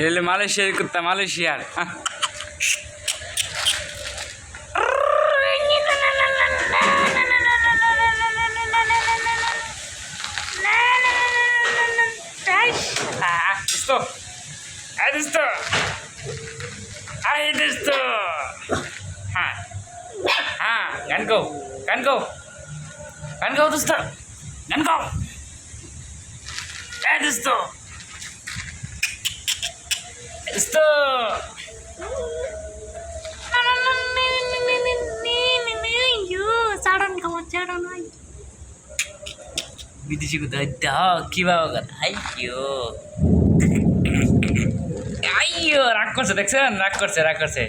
এটা হলো মালয়েশিয়ার কুত্তা মালয়েশিয়ার আহ। Ah, Disto. Ay, Disto. Ay, Disto. Ha. Ha, gan go. Gan বিদেশি কোথায় কি বাবা আইয়ো। আইয়ো, রাগ করছে, দেখছেন? রাগ করছে রাগ করছে।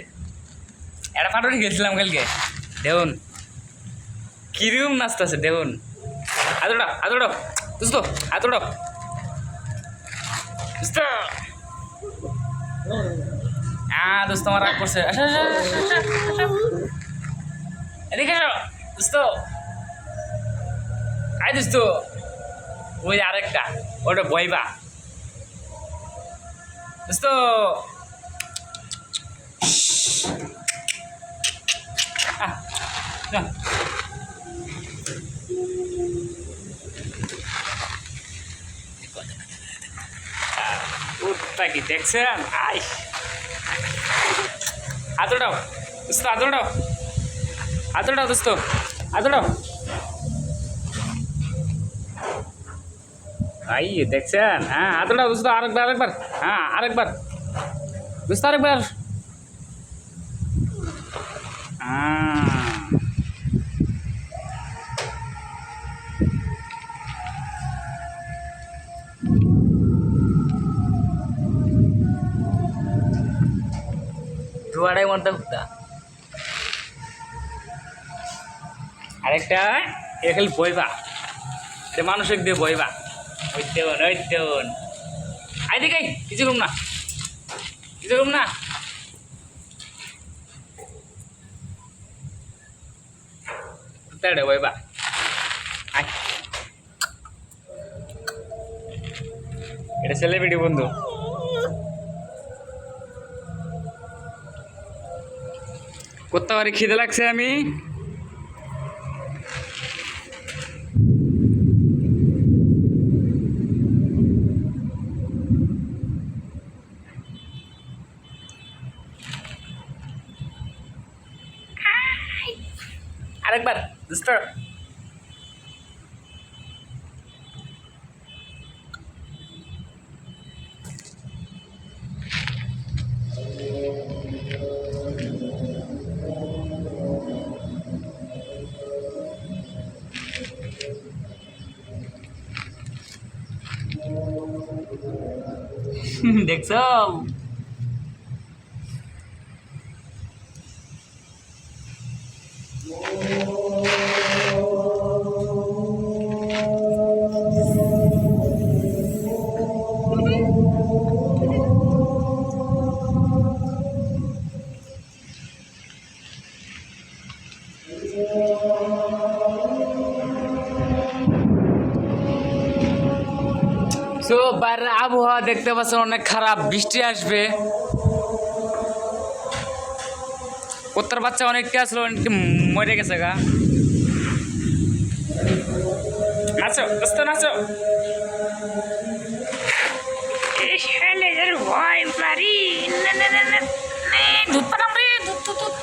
একটা পাটনি গেছিলাম কালকে। দেখুন কিরম নাচতেছে দেখুন আদোড়া আদোড়া বুঝতো আদোড়া বুঝতো আ দোস্ত আমার করছে। এদিকে দোস্ত। আয় দোস্ত। ওই আরেকটা ওটা বইবা। দোস্ত। না। উঠটা কি দেখছেন? আই। আদড়াও দোস্ত আদড়াও আদড়াও দোস্ত আদড়াও আই, দেখছেন? হ্যাঁ আদড়াও দোস্ত, আরেকবার আরেকবার। হ্যাঁ আরেকবার। দোস্ত, আরেকবার। দু আড়াই ঘণ্টা আরেকটা এখানে বইবা। সে মানুষের দিয়ে বইবা। ওই দেউন ওই দেউন আই কিছু কম না। কিছু কম না। তাড়ে বইবা। আয়। এটা সেলিব্রিটি বন্ধু। কোথা বাড়ি খিদে লাগছে আমি। আরেকবার দোস্ত দেখছ? সো বাইরের আবহাওয়া দেখতে পাচ্ছেন, অনেক খারাপ বৃষ্টি আসবে। কুত্তার বাচ্চা অনেকটা আসলো অনেকটা মরে গেছে গা। নাচো দোস্ত নাচো ভয় পারি দুধ পাঠাম রে দুধ দুধ